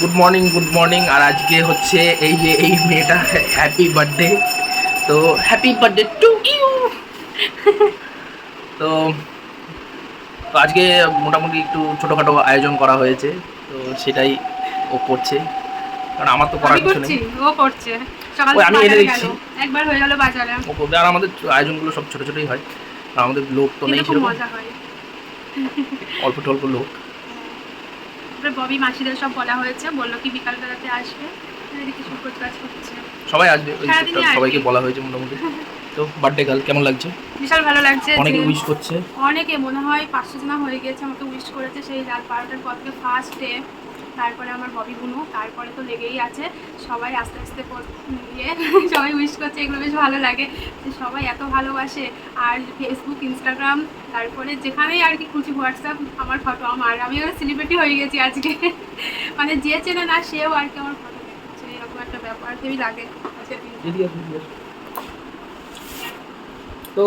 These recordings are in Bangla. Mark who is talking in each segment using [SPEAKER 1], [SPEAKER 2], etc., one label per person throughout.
[SPEAKER 1] গুড মর্নিং গুড মর্নিং আর আজকে হচ্ছে এই যে এই মেয়েটা হ্যাপি বার্থডে তো হ্যাপি বার্থডে টু ইউ তো তো আজকে মোটামুটি একটু ছোটোখাটো আয়োজন করা হয়েছে তো সেটাই ও করছে। কারণ আমার তো করার কিছু নেই।
[SPEAKER 2] ও করছে।
[SPEAKER 1] আমি এনে দিচ্ছি।
[SPEAKER 2] একবার হয়ে গেল বাজারে।
[SPEAKER 1] ও করবে। আর আমাদের আয়োজনগুলো সব ছোটো ছোটোই হয়। আমাদের লোক তো নেই সেরকম। অল্প টল্প লোক।
[SPEAKER 2] তারপরে ববি মাসিদের সব বলা হয়েছে। বলল কি বিকালবেলাতে আসবে। এদিকে সব কাজ করছে।
[SPEAKER 1] সবাই আসবে। সবাইকে বলা হয়েছে মোটামুটি। তো বার্থডে গার্ল কেমন লাগছে?
[SPEAKER 2] বিশাল ভালো লাগছে।
[SPEAKER 1] অনেকে উইশ করছে।
[SPEAKER 2] অনেকে মনে হয় পাঁচশো জনা হয়ে গেছে আমাকে উইশ করেছে। সেই রাত বারোটার পর থেকে ফার্স্ট ডে তারপরে আমার ববি বুনো তারপরে তো লেগেই আছে। সবাই আস্তে আস্তে ইয়ে সবাই উইশ করছে এগুলো বেশ ভালো লাগে। যে সবাই এত ভালোবাসে। আর ফেসবুক ইনস্টাগ্রাম তারপরে যেখানেই আর কি খুঁজি হোয়াটসঅ্যাপ আমার ফটো আমার। আমি এবার সেলিব্রিটি হয়ে গেছি আজকে। মানে যে চেনে না সেও আর কি আমার ফটো দেখছে। এরকম একটা ব্যাপার হেবি লাগে।
[SPEAKER 1] আসুন। তো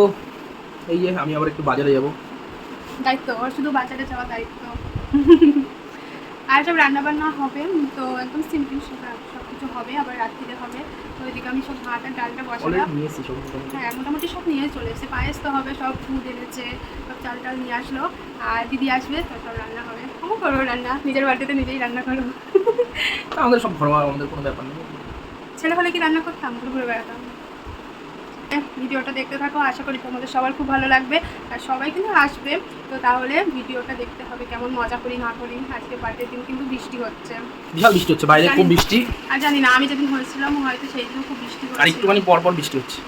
[SPEAKER 1] এই যে আমি আবার একটু বাজারে যাব।
[SPEAKER 2] দায়িত্ব ওর শুধু বাচ্চাটা যাওয়া দায়িত্ব। আর সব রান্না বান্না হবে তো একদম সিম্পল সব সব কিছু হবে আবার রাত্রিতে হবে। তো ওইদিকে আমি সব ভাত আর ডালটা বসালাম। হ্যাঁ মোটামুটি সব নিয়ে চলে এসেছে। পায়েস তো হবে সব দুধ এনেছে সব চাল টাল নিয়ে আসলো। আর দিদি আসবে তো সব রান্না হবে। আমি করব রান্না নিজের বাড়িতে নিজেই রান্না করব
[SPEAKER 1] আমাদের সব ঘরোয়া আমাদের কোনো ব্যাপার নেই।
[SPEAKER 2] ছেলে হলে কি রান্না করতাম ঘুরে বেড়াতাম। ভিডিওটা দেখতে থাকো আশা করি তোমাদের সবার খুব ভালো লাগবে। আর সবাই কিন্তু আসবে তো তাহলে ভিডিওটা দেখতে হবে কেমন মজা করি না করি। আজকে বার্থডে দিন কিন্তু বৃষ্টি হচ্ছে।
[SPEAKER 1] বিশাল বৃষ্টি হচ্ছে বাইরে খুব বৃষ্টি।
[SPEAKER 2] আর জানি না আমি যেদিন হয়েছিলাম হয়তো সেই দিনও খুব বৃষ্টি হচ্ছে আর
[SPEAKER 1] একটুখানি পর পর বৃষ্টি হচ্ছে।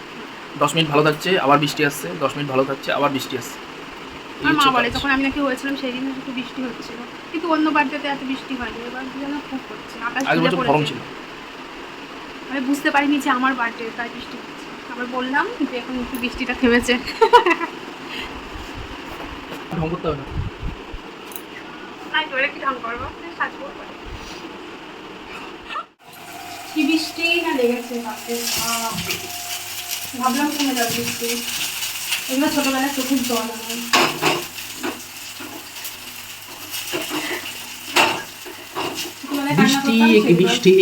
[SPEAKER 1] দশ মিনিট ভালো থাকছে আবার বৃষ্টি আসছে দশ মিনিট ভালো থাকছে আবার বৃষ্টি আসছে।
[SPEAKER 2] আমার মা বলে। যখন আমি নাকি হয়েছিলাম সেই দিন একটু বৃষ্টি হচ্ছিল। কিন্তু অন্য বার্থডেতে এত বৃষ্টি হয়নি। এবার যেন খুব হচ্ছে। আকাশ আমি বুঝতে পারিনি যে আমার বার্থডে তাই বৃষ্টি হচ্ছে। আবার বললাম যে এখন একটু বৃষ্টিটা থেমেছে।
[SPEAKER 1] ঢং করতে হবে না
[SPEAKER 2] নাই কি ঢং করব? সাজবো। কি বৃষ্টি না লেগেছে ভাবলাম কমে যাবে বৃষ্টি। এগুলো ছোটবেলায় চোখের জল আমার
[SPEAKER 1] বৃষ্টি বৃষ্টি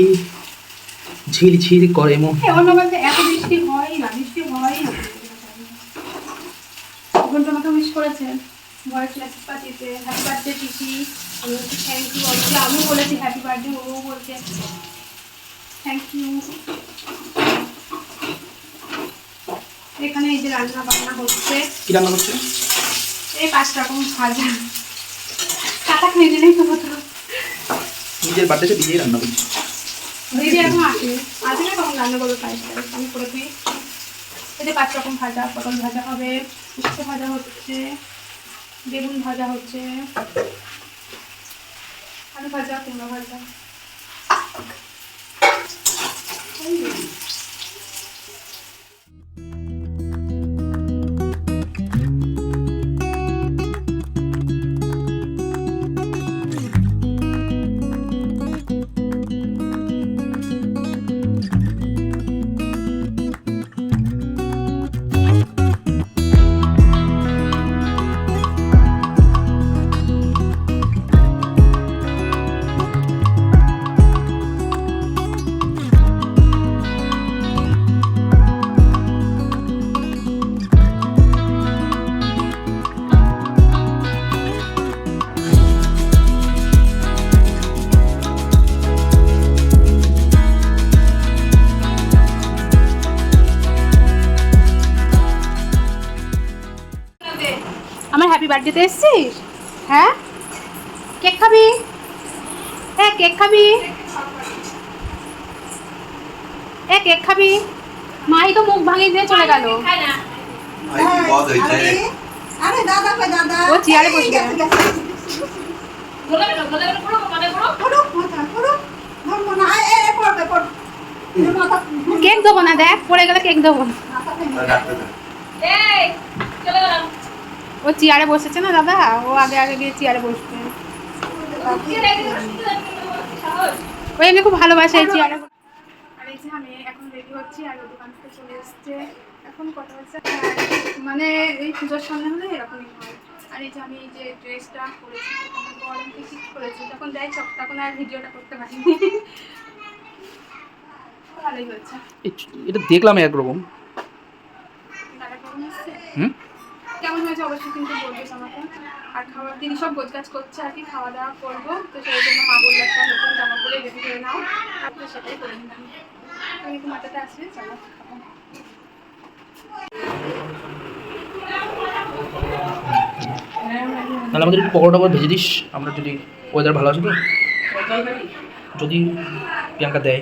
[SPEAKER 1] ঝিরঝির করে
[SPEAKER 2] বলতে এত বৃষ্টি হয় না বৃষ্টি হয় না এখন তোমাকে উইশ করেছে ভয়েস মেসেজ পাঠিয়েছে। হ্যাপি বার্থডে পিসি। আমি থ্যাংক ইউ অবশ্যই আমিও বলেছি হ্যাপি বার্থডে ও বলছে থ্যাংক ইউ এখানে এই যে রান্না বান্না হচ্ছে।
[SPEAKER 1] কি রান্না করছে?
[SPEAKER 2] এই পাঁচ রকম ভাজা। কাটা খেয়ে দিলেই তো হতো।
[SPEAKER 1] নিজের বার্থডে নিজেই রান্না করছে।
[SPEAKER 2] দিদি এখন আসে। আসে না তখন রান্না করবে টায়েস আমি করে দিই। এতে পাঁচ রকম ভাজা, পটল ভাজা হবে, উচ্ছে ভাজা হচ্ছে, বেগুন ভাজা হচ্ছে, আলু ভাজা, কুমড়ো ভাজা। বার্থডেতে এসছিস? হ্যাঁ? কেক খাবি? হ্যাঁ কেক খাবি? এ কেক খাবি? মাই তো মুখ ভাঙিয়ে দিয়ে চলে গেল।
[SPEAKER 3] আই বহুত হয়েছে?
[SPEAKER 4] আরে দাদা কই দাদা?
[SPEAKER 2] ও চেয়ারে।
[SPEAKER 4] এ, মাথা,
[SPEAKER 2] কেক দেবো না দেখ পড়ে গেলে কেক দেবো না।
[SPEAKER 4] মাথা ভেঙে
[SPEAKER 3] ডাক্তার
[SPEAKER 2] ও চেয়ারে বসেছে না দাদা? ও আগে আগে গিয়ে চেয়ারে বসবে। ও এমনি খুব ভালোবাসে এই চেয়ারে। আর এই যে আমি এখন রেডি হচ্ছি আর দোকান থেকে চলে এসছে। এখন কথা হচ্ছে মানে এই পুজোর সামনে হলে এরকমই হয়। আর এই যে আমি এই যে ড্রেসটা পরেছি আমার গরমকে ঠিক করেছি। যখন তখন আর ভিডিওটা করতে পারিনি ভালোই হয়েছে।
[SPEAKER 1] এটা দেখলাম একরকম। হুম?
[SPEAKER 2] কেমন হয়েছে অবশ্যই কিন্তু বলবে আমাকে আর খাবার দিদি সব গোছগাছ করছে আর কি খাওয়া দাওয়া করব। তো সেই জন্য মা বলল একটা নতুন জামা পরে রেডি করে নাও। আর তো সেটাই করে নিলাম। আমি একটু মাথাতে আসলে চলো
[SPEAKER 1] তাহলে আমাদের একটু পকোড়া টকোড়া ভেজে দিস। আমরা যদি ওয়েদার ভালো আছে তো। যদি প্রিয়াঙ্কা দেয়।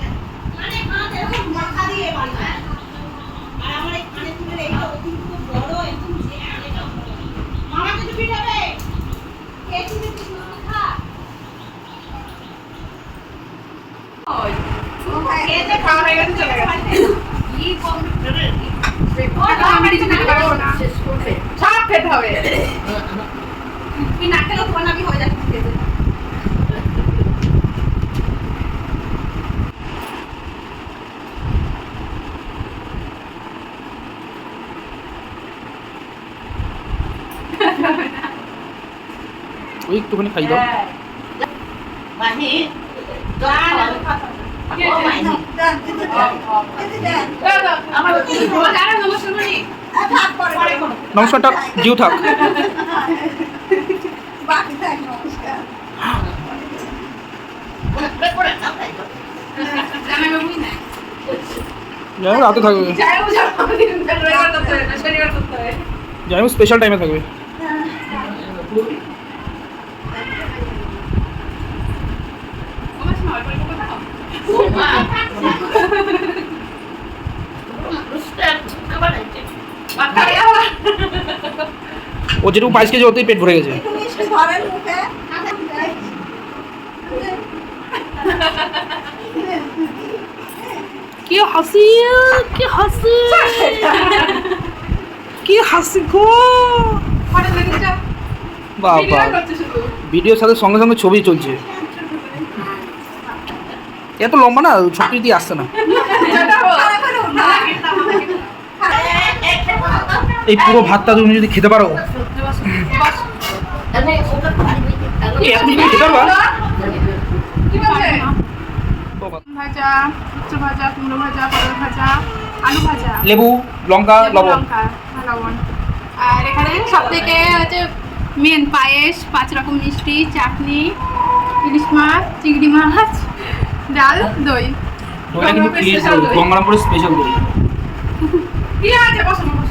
[SPEAKER 4] সব খেতে হবে তুই না। খেলেও তোমার নাকি হয়ে যাচ্ছে।
[SPEAKER 1] ওই একটুখানি খাই দাও। নমস্কারটা জিও থাক। রাতে থাকবে। যাই স্পেশাল টাইমে থাকবে
[SPEAKER 2] আমার সময় অল্প অল্প কথা
[SPEAKER 1] ও যেটুকু বাইশ কেজি ওতেই পেট ভরে গেছে। কি হাসি কি হাসি। কি হাসি গো। বাবা
[SPEAKER 2] ভিডিও
[SPEAKER 1] ভিডিওর সাথে সঙ্গে সঙ্গে ছবি চলছে। এত লম্বা না ছবি দিয়ে আসছে না। এই পুরো ভাতটা তুমি যদি খেতে পারো।
[SPEAKER 2] ভাজা উচ্চ ভাজা কুমড়ো ভাজা পটল ভাজা আলু ভাজা।
[SPEAKER 1] লেবু লঙ্কা
[SPEAKER 2] লেবু,
[SPEAKER 1] লবণ।
[SPEAKER 2] আর লবণ। আর এখানে সব থেকে হচ্ছে মেন পায়েস পাঁচ রকম মিষ্টি চাটনি ইলিশ মাছ চিংড়ি মাছ ডাল দই।
[SPEAKER 1] গঙ্গারামপুরের স্পেশাল দই।
[SPEAKER 2] কি আছে বসো বসো।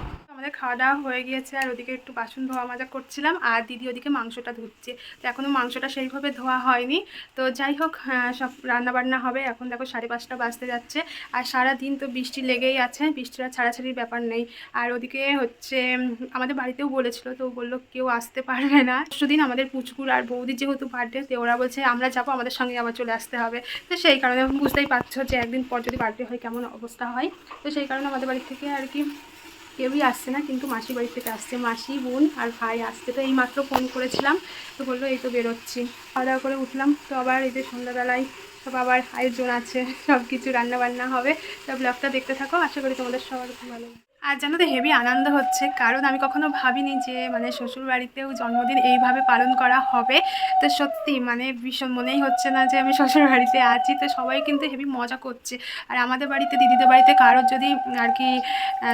[SPEAKER 2] খাওয়া দাওয়া হয়ে গিয়েছে আর ওদিকে একটু বাসন ধোয়া মাজা করছিলাম আর দিদি ওদিকে মাংসটা ধুচ্ছে। তো এখনও মাংসটা সেইভাবে ধোয়া হয়নি। তো যাই হোক আহ, সব রান্না বান্না হবে। এখন দেখো সাড়ে পাঁচটা বাজতে যাচ্ছে। আর সারা দিন তো বৃষ্টি লেগেই আছে বৃষ্টির আর ছাড়াছাড়ির ব্যাপার নেই। আর ওদিকে হচ্ছে আমাদের বাড়িতেও বলেছিল তো বলল কেউ আসতে পারবে না। দিন আমাদের পুচকুর আর বৌদির যেহেতু বার্থডে তো ওরা বলছে আমরা যাব আমাদের সঙ্গে আবার চলে আসতে হবে। তো সেই কারণে বুঝতেই পারছ যে একদিন পর যদি বার্থডে হয় কেমন অবস্থা হয়। তো সেই কারণে আমাদের বাড়ি থেকে আর কি কেউই আসছে না, কিন্তু মাসি বাড়ি থেকে আসছে মাসি, বোন আর ভাই। আসতে তো এই মাত্র ফোন করেছিলাম, তো বলল এই তো বেরোচ্ছি। খাওয়া দাওয়া করে উঠলাম, তো আবার এই যে সন্ধ্যাবেলায় সব আবার আয়োজন আছে সব কিছু রান্নাবান্না হবে। তো ব্লগটা দেখতে থাকো, আশা করি তোমাদের সবার খুব ভালো। আর জানো তো হেভি আনন্দ হচ্ছে। কারণ আমি কখনো ভাবিনি যে মানে শ্বশুর বাড়িতেও জন্মদিন এইভাবে পালন করা হবে। তো সত্যি মানে ভীষণ মনেই হচ্ছে না যে, আমি শ্বশুর বাড়িতে আছি। তো সবাই কিন্তু হেভি মজা করছে। আর আমাদের বাড়িতে, দিদিদের বাড়িতে কারোর যদি, আর কি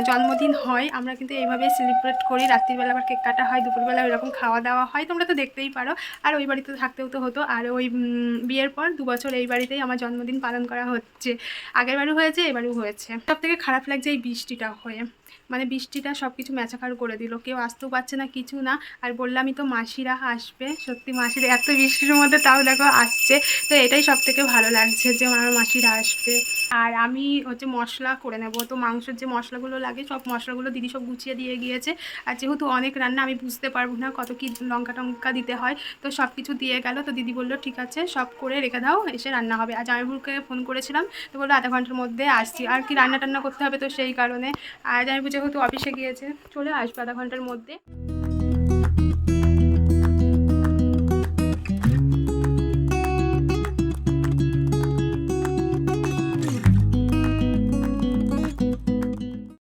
[SPEAKER 2] জন্মদিন হয়, আমরা কিন্তু এইভাবেই সেলিব্রেট করি। রাত্রিবেলা আবার কেক কাটা হয়, দুপুরবেলা এরকম খাওয়া দাওয়া হয়। তোমরা তো দেখতেই পারো। আর ওই বাড়িতে থাকতেও তো হতো। আর ওই বিয়ের পর দু বছর এই বাড়িতেই আমার জন্মদিন পালন করা হচ্ছে। আগের বাড়ি হয়েছে, এবারেও হয়েছে। সব থেকে খারাপ লাগছে এই বৃষ্টিটা হয়ে। মানে বৃষ্টিটা সব কিছু ম্যাচাকার করে দিল। কেউ আসতেও পারছে না, কিছু না। আর বললামই তো মাসিরা আসবে। সত্যি মাসিরা এত বৃষ্টির মধ্যে তাও দেখো আসছে। তো এটাই সব থেকে ভালো লাগছে যে আমার মাসিরা আসবে। আর আমি হচ্ছে মশলা করে নেব। তো মাংসের যে মশলাগুলো লাগে, সব মশলাগুলো দিদি সব গুছিয়ে দিয়ে গিয়েছে। আর যেহেতু অনেক রান্না, আমি বুঝতে পারব না কত কি লঙ্কা টঙ্কা দিতে হয়। তো সব কিছু দিয়ে গেল। তো দিদি বলল, ঠিক আছে, সব করে রেখে দাও, এসে রান্না হবে। আর জামাইবুকে ফোন করেছিলাম। তো বলল, আধা ঘণ্টার মধ্যে আসছি। আর কি রান্না টান্না করতে হবে তো সেই কারণে। আর জামাইবু যেহেতু অফিসে গিয়েছে চলে আসবে আধা ঘণ্টার মধ্যে।